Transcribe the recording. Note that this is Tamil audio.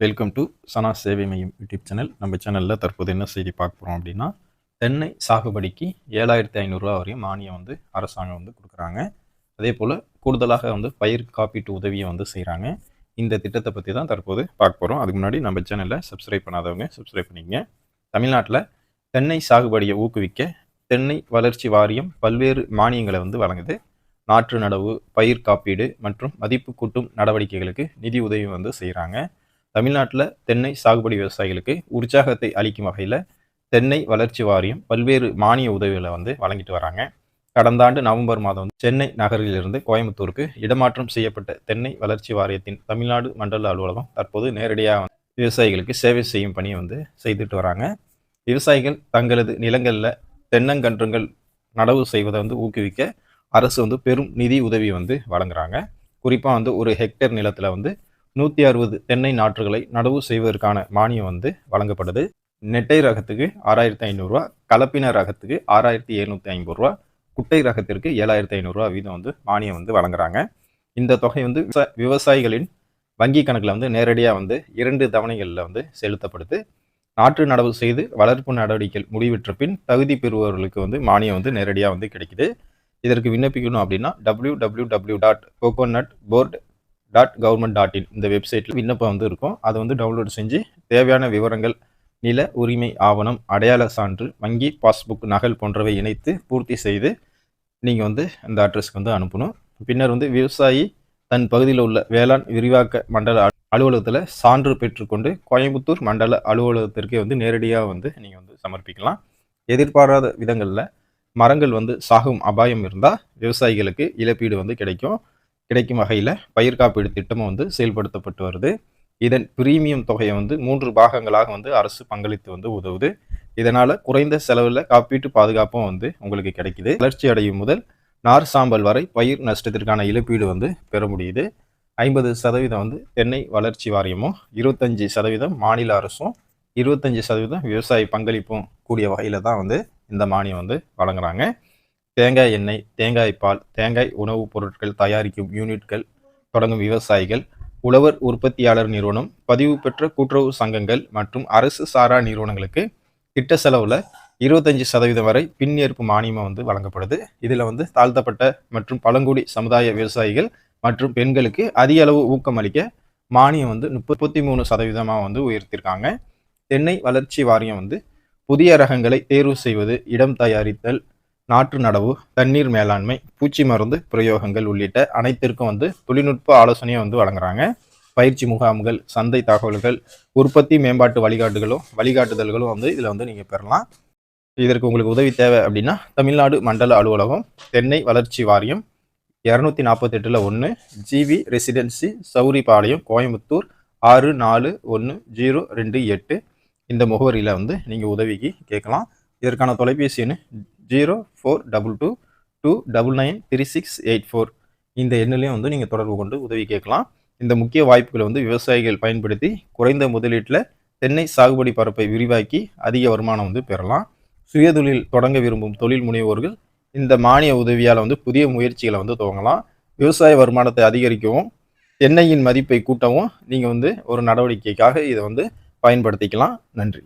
வெல்கம் டு சனா சேவை மையம் யூடியூப் சேனல் நம்ம சேனலில் தற்போது என்ன செய்தி பார்க்க போகிறோம் அப்படின்னா தென்னை சாகுபடிக்கு ஏழாயிரத்தி ஐநூறுரூவா வரையும் மானியம் வந்து அரசாங்கம் வந்து கொடுக்குறாங்க. அதே போல் கூடுதலாக வந்து பயிர் காப்பீட்டு உதவியை வந்து செய்கிறாங்க இந்த திட்டத்தை பற்றி தான் தற்போது பார்க்க போகிறோம் அதுக்கு முன்னாடி நம்ம சேனலில் சப்ஸ்கிரைப் பண்ணாதவங்க சப்ஸ்கிரைப் பண்ணிக்கங்க. தமிழ்நாட்டில் தென்னை சாகுபடியை ஊக்குவிக்க தென்னை வளர்ச்சி வாரியம் பல்வேறு மானியங்களை வந்து வழங்குது. நாற்று நடவு பயிர் காப்பீடு மற்றும் மதிப்பு கூட்டும் நடவடிக்கைகளுக்கு நிதி உதவி வந்து செய்கிறாங்க தமிழ்நாட்டில் தென்னை சாகுபடி விவசாயிகளுக்கு உற்சாகத்தை அளிக்கும் வகையில் தென்னை வளர்ச்சி வாரியம் பல்வேறு மானிய உதவிகளை வந்து வழங்கிட்டு வராங்க. கடந்த ஆண்டு நவம்பர் மாதம் வந்து சென்னை நகரிலிருந்து கோயம்புத்தூருக்கு இடமாற்றம் செய்யப்பட்ட தென்னை வளர்ச்சி வாரியத்தின் தமிழ்நாடு மண்டல அலுவலகம் தற்போது நேரடியாக விவசாயிகளுக்கு சேவை செய்யும் பணியை வந்து செய்துட்டு வராங்க. விவசாயிகள் தங்களது நிலங்களில் தென்னங்கன்றுகள் நடவு செய்வதை வந்து ஊக்குவிக்க அரசு வந்து பெரும் நிதி உதவி வந்து வழங்குறாங்க. குறிப்பாக வந்து ஒரு ஹெக்டேர் நிலத்தில் வந்து நூற்றி அறுபது தென்னை நாற்றுகளை நடவு செய்வதற்கான மானியம் வந்து வழங்கப்படுது. நெட்டை ரகத்துக்கு ஆறாயிரத்தி ஐநூறுரூவா கலப்பின ரகத்துக்கு ஆறாயிரத்தி எழுநூற்றி ஐம்பது ரூபா குட்டை ரகத்திற்கு ஏழாயிரத்தி ஐநூறுரூவா வீதம் வந்து மானியம் வந்து வழங்குறாங்க. இந்த தொகை வந்து விவசாயிகளின் வங்கி கணக்கில் வந்து நேரடியாக வந்து இரண்டு தவணைகளில் வந்து செலுத்தப்படுது. நாற்று நடவு செய்து வளர்ப்பு நடவடிக்கைகள் முடிவிற்ற பின் தகுதி பெறுபவர்களுக்கு வந்து மானியம் வந்து நேரடியாக வந்து கிடைக்குது. இதற்கு விண்ணப்பிக்கணும் அப்படின்னா W W W dot coconut board dot government dot in இந்த வெப்சைட்டில் விண்ணப்பம் வந்து இருக்கும். அதை வந்து டவுன்லோட் செஞ்சு தேவையான விவரங்கள் நில உரிமை ஆவணம் அடையாள சான்று வங்கி பாஸ்புக் நகல் போன்றவை இணைத்து பூர்த்தி செய்து நீங்கள் வந்து அந்த அட்ரஸ்க்கு வந்து அனுப்பணும். பின்னர் வந்து விவசாயி தன் பகுதியில் உள்ள வேளாண் விரிவாக்க மண்டல அலுவலகத்தில் சான்று பெற்றுக்கொண்டு கோயம்புத்தூர் மண்டல அலுவலகத்திற்கே வந்து நேரடியாக வந்து நீங்கள் வந்து சமர்ப்பிக்கலாம். எதிர்பாராத விதங்களில் மரங்கள் வந்து சாகும் அபாயம் இருந்தால் விவசாயிகளுக்கு இழப்பீடு வந்து கிடைக்கும். கிடைக்கும் வகையில் பயிர் காப்பீடு திட்டமும் வந்து செயல்படுத்தப்பட்டு வருது. இதன் பிரீமியம் தொகையை வந்து மூன்று பாகங்களாக வந்து அரசு பங்களித்து வந்து உதவுது. இதனால் குறைந்த செலவில் காப்பீட்டு பாதுகாப்பும் வந்து உங்களுக்கு கிடைக்குது. வளர்ச்சி அடையும் முதல் நார் சாம்பல் வரை பயிர் நஷ்டத்திற்கான இழப்பீடு வந்து பெற முடியுது. ஐம்பது சதவீதம் வந்து தென்னை வளர்ச்சி வாரியமும் இருபத்தஞ்சி சதவீதம் மாநில அரசும் இருபத்தஞ்சி சதவீதம் விவசாய பங்களிப்பும் கூடிய வகையில் தான் வந்து இந்த மானியம் வந்து வழங்குறாங்க. தேங்காய் எண்ணெய் தேங்காய் பால் தேங்காய் உணவுப் பொருட்கள் தயாரிக்கும் யூனிட்கள் தொடங்கும் விவசாயிகள் உழவர் உற்பத்தியாளர் நிறுவனம் பதிவு பெற்ற கூட்டுறவு சங்கங்கள் மற்றும் அரசு சாரா நிறுவனங்களுக்கு திட்ட செலவில் இருபத்தஞ்சி சதவீதம் வரை பின் ஏற்பு மானியம் வந்து வழங்கப்படுது. இதில் வந்து தாழ்த்தப்பட்ட மற்றும் பழங்குடி சமுதாய விவசாயிகள் மற்றும் பெண்களுக்கு அதிக அளவு ஊக்கம் அளிக்க மானியம் வந்து முப்பத்தி மூணு சதவீதமாக வந்து உயர்த்தியிருக்காங்க தென்னை வளர்ச்சி வாரியம் வந்து புதிய ரகங்களை தேர்வு செய்வது இடம் தயாரித்தல் நாற்று நடவு தண்ணீர் மேலாண்மை பூச்சி மருந்து பிரயோகங்கள் உள்ளிட்ட அனைத்திற்கும் வந்து தொழில்நுட்ப ஆலோசனையை வந்து வழங்குறாங்க. பயிற்சி முகாம்கள் சந்தை தகவல்கள் உற்பத்தி மேம்பாட்டு வழிகாட்டுகளும் வழிகாட்டுதல்களும் வந்து இதில் வந்து நீங்கள் பெறலாம். இதற்கு உங்களுக்கு உதவி தேவை அப்படின்னா தமிழ்நாடு மண்டல அலுவலகம் தென்னை வளர்ச்சி வாரியம் இரநூத்தி நாற்பத்தெட்டில் ஒன்று ஜிவி ரெசிடென்சி சௌரிபாளையம் கோயம்புத்தூர் ஆறு நாலு ஒன்று ஜீரோ ரெண்டு எட்டு. இந்த முகவரியில் வந்து நீங்கள் உதவிக்கு கேட்கலாம். இதற்கான தொலைபேசி எண் zero four double two two double nine three six eight four. இந்த எண்ணிலையும் வந்து நீங்கள் தொடர்பு கொண்டு உதவி கேட்கலாம். இந்த முக்கிய வாய்ப்புகளை வந்து விவசாயிகள் பயன்படுத்தி குறைந்த முதலீட்டில் தென்னை சாகுபடி பரப்பை விரிவாக்கி அதிக வருமானம் வந்து பெறலாம். சுயதொழில் தொடங்க விரும்பும் தொழில் முனைவோர்கள் இந்த மானிய உதவியால் வந்து புதிய முயற்சிகளை வந்து துவங்கலாம். விவசாய வருமானத்தை அதிகரிக்கவும் தென்னையின் மதிப்பை கூட்டவும் நீங்கள் வந்து ஒரு நடவடிக்கைக்காக இதை வந்து பயன்படுத்திக்கலாம். நன்றி.